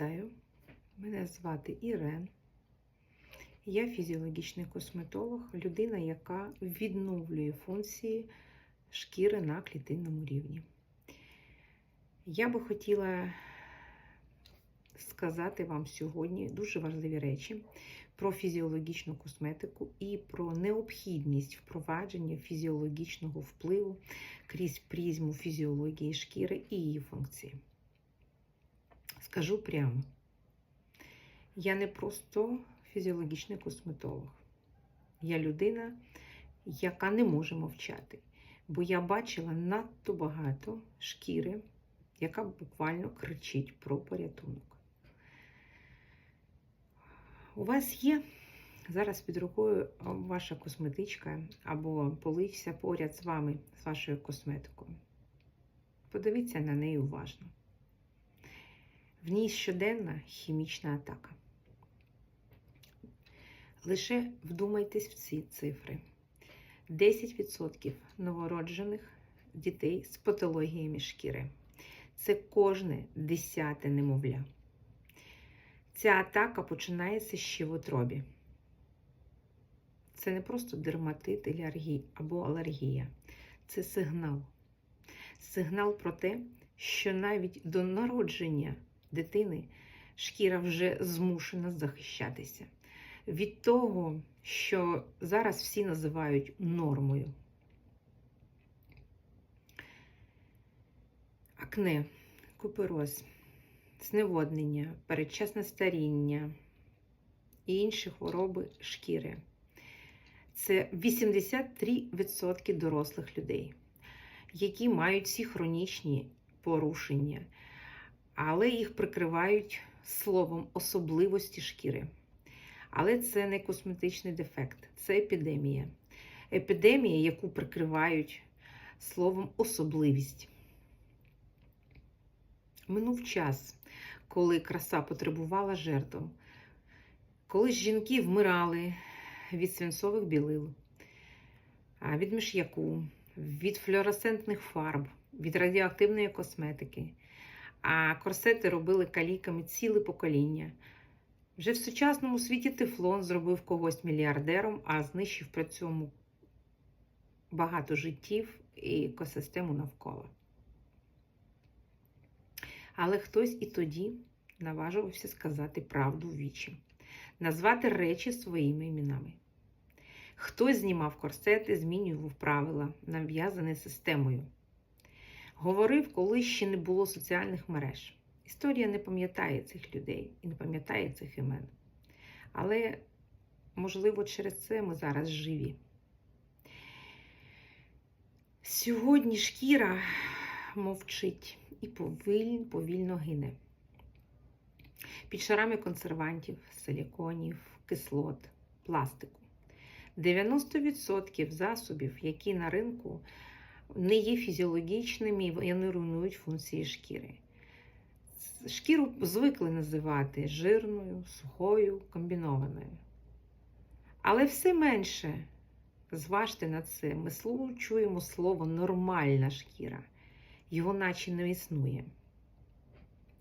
Вітаю, мене звати Ірен. Я фізіологічний косметолог, людина, яка відновлює функції шкіри на клітинному рівні. Я би хотіла сказати вам сьогодні дуже важливі речі про фізіологічну косметику і про необхідність впровадження фізіологічного впливу крізь призму фізіології шкіри і її функції. Скажу прямо, я не просто фізіологічний косметолог. Я людина, яка не може мовчати, бо я бачила надто багато шкіри, яка буквально кричить про порятунок. У вас є зараз під рукою ваша косметичка або полився поряд з вами, з вашою косметикою. Подивіться на неї уважно. В ній щоденна хімічна атака. Лише вдумайтесь в ці цифри: 10% новороджених дітей з патологіями шкіри. Це кожне десяте немовля. Ця атака починається ще в утробі. Це не просто дерматит або алергія. Це сигнал. Сигнал про те, що навіть до народження дитини шкіра вже змушена захищатися від того, що зараз всі називають нормою. Акне, купероз, зневоднення, передчасне старіння і інші хвороби шкіри. Це 83% дорослих людей, які мають ці хронічні порушення але їх прикривають словом особливості шкіри. Але це не косметичний дефект, це епідемія. Епідемія, яку прикривають словом особливість. Минув час, коли краса потребувала жертв, коли жінки вмирали від свинцових білил, від міш'яку, від флюоресцентних фарб, від радіоактивної косметики. А корсети робили каліками ціле покоління. Вже в сучасному світі тефлон зробив когось мільярдером, а знищив при цьому багато життів і екосистему навколо. Але хтось і тоді наважувався сказати правду в вічі, назвати речі своїми іменами. Хтось знімав корсети, змінював правила, нав'язані системою. Говорив, коли ще не було соціальних мереж. Історія не пам'ятає цих людей і не пам'ятає цих імен. Але, можливо, через це ми зараз живі. Сьогодні шкіра мовчить і повільно, повільно гине. Під шарами консервантів, силіконів, кислот, пластику. 90% засобів, які на ринку не є фізіологічними і вони руйнують функції шкіри. Шкіру звикли називати жирною, сухою, комбінованою. Але все менше, зважте на це, ми чуємо слово нормальна шкіра, його наче не існує.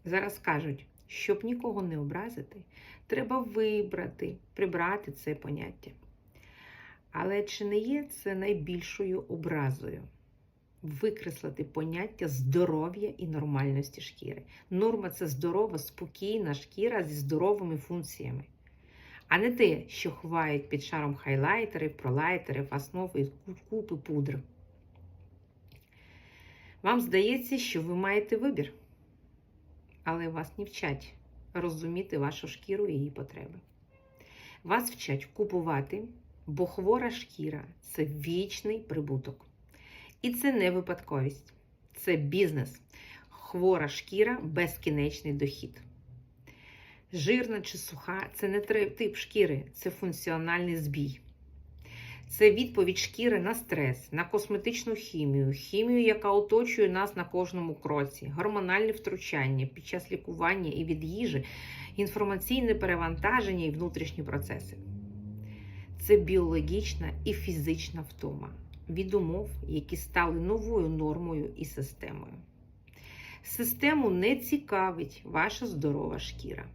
Зараз кажуть, щоб нікого не образити, треба вибрати, прибрати це поняття. Але чи не є це найбільшою образою? Викреслити поняття здоров'я і нормальності шкіри. Норма це здорова, спокійна шкіра зі здоровими функціями. А не те, що ховають під шаром хайлайтерів, пролайтерів, основ і купи пудр. Вам здається, що ви маєте вибір, але вас не вчать розуміти вашу шкіру і її потреби. Вас вчать купувати, бо хвора шкіра це вічний прибуток. І це не випадковість, це бізнес, хвора шкіра, безкінечний дохід. Жирна чи суха це не тип шкіри, це функціональний збій. Це відповідь шкіри на стрес, на косметичну хімію, хімію, яка оточує нас на кожному кроці, гормональне втручання під час лікування і від їжі, інформаційне перевантаження і внутрішні процеси. Це біологічна і фізична втома від умов, які стали новою нормою і системою. Систему не цікавить ваша здорова шкіра.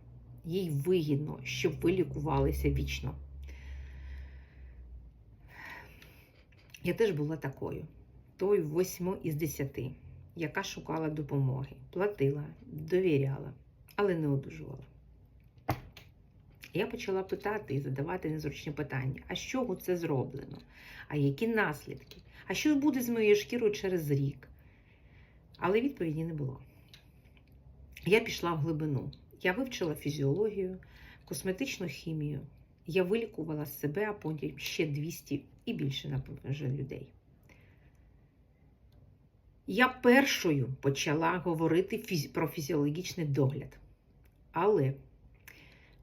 Їй вигідно, щоб ви лікувалися вічно. Я теж була такою, той восьму із десяти, яка шукала допомоги, платила, довіряла, але не одужувала. Я почала питати і задавати незручні питання: а з чого це зроблено? А які наслідки? А що буде з моєю шкірою через рік? Але відповіді не було. Я пішла в глибину. Я вивчила фізіологію, косметичну хімію. Я вилікувала себе, а потім ще 200 і більше напевно, людей. Я першою почала говорити про фізіологічний догляд. Але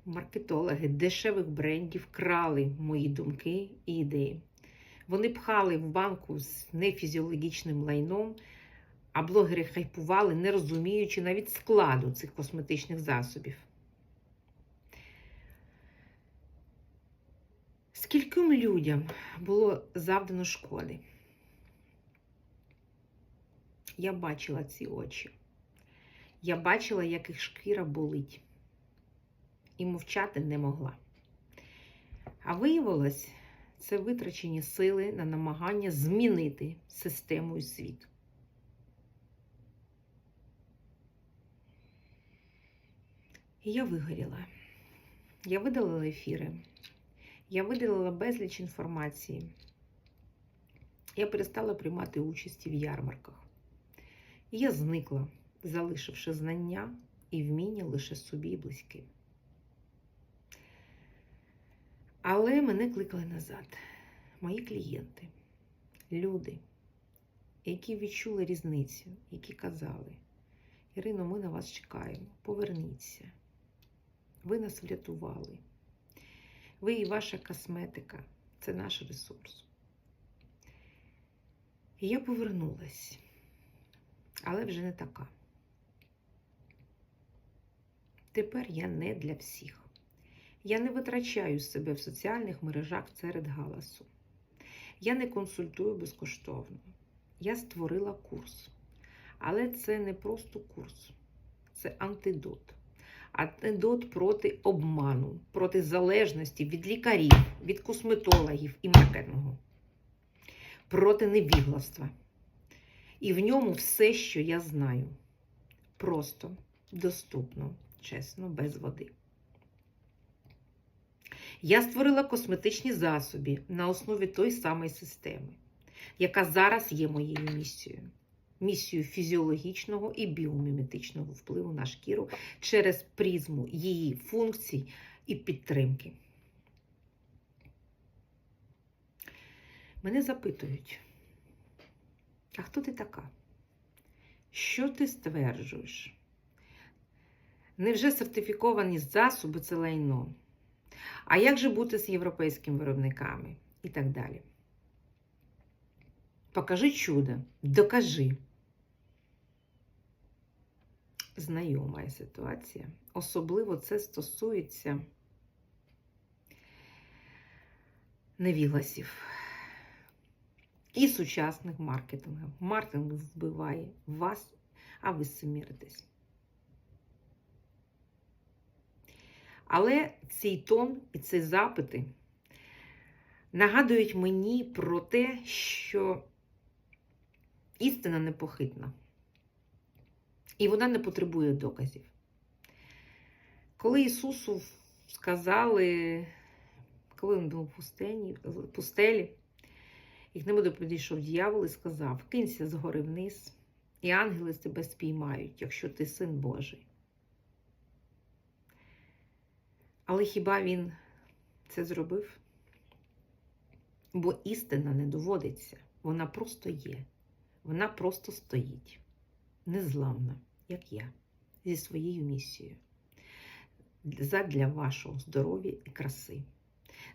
маркетологи дешевих брендів крали мої думки і ідеї. Вони пхали в банку з нефізіологічним лайном, а блогери хайпували, не розуміючи навіть складу цих косметичних засобів. Скільком людям було завдано шкоди? Я бачила ці очі. Я бачила, як їх шкіра болить. І мовчати не могла. А виявилось, це витрачені сили на намагання змінити систему і світ. Я вигоріла. Я видалила ефіри. Я видалила безліч інформації. Я перестала приймати участь в ярмарках. І я зникла, залишивши знання і вміння лише собі і близьким. Але мене кликали назад. Мої клієнти, люди, які відчули різницю, які казали: Ірино, ми на вас чекаємо, поверніться. Ви нас врятували. Ви і ваша косметика це наш ресурс. І я повернулась, але вже не така. Тепер я не для всіх. Я не витрачаю себе в соціальних мережах серед галасу. Я не консультую безкоштовно. Я створила курс. Але це не просто курс, це антидот. Антидот проти обману, проти залежності від лікарів, від косметологів і маркетингу, проти невігластва. І в ньому все, що я знаю. Просто, доступно, чесно, без води. Я створила косметичні засоби на основі той самої системи, яка зараз є моєю місією. Місію фізіологічного і біоміметичного впливу на шкіру через призму її функцій і підтримки. Мене запитують, а хто ти така? Що ти стверджуєш? Невже сертифіковані засоби це лайно? А як же бути з європейськими виробниками і так далі? Покажи чудо, докажи. Знайома ситуація. Особливо це стосується невігласів і сучасних маркетингів. Маркетинг вбиває вас, а ви суміритесь. Але цей тон і ці запити нагадують мені про те, що істина непохитна. І вона не потребує доказів. Коли Ісусу сказали, коли він був в пустені, пустелі, і к нему підійшов дьявол і сказав: кинься згори вниз, і ангели тебе спіймають, якщо ти син Божий. Але хіба він це зробив? Бо істина не доводиться, вона просто є, вона просто стоїть, незламна, як я, зі своєю місією. Задля вашого здоров'я і краси.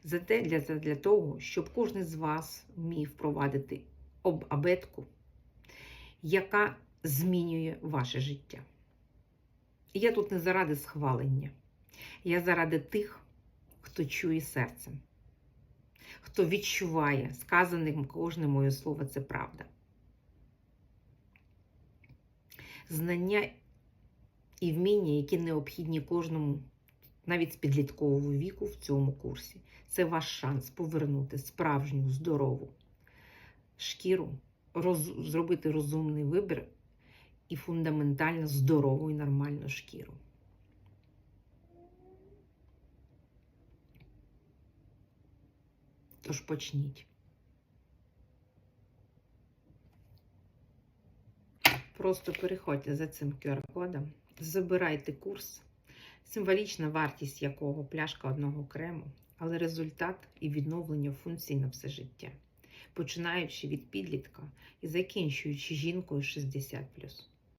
Зате для, для того, щоб кожен з вас міг впровадити абетку, яка змінює ваше життя. І я тут не заради схвалення. Я заради тих, хто чує серцем, хто відчуває, сказане кожне моє слово це правда. знання і вміння, які необхідні кожному, навіть з підліткового віку в цьому курсі. Це ваш шанс повернути справжню здорову шкіру, роз, зробити розумний вибір і фундаментально здорову і нормальну шкіру. Тож почніть. Просто переходьте за цим QR-кодом, забирайте курс, символічна вартість якого пляшка одного крему, але результат і відновлення функцій на все життя, починаючи від підлітка і закінчуючи жінкою 60+.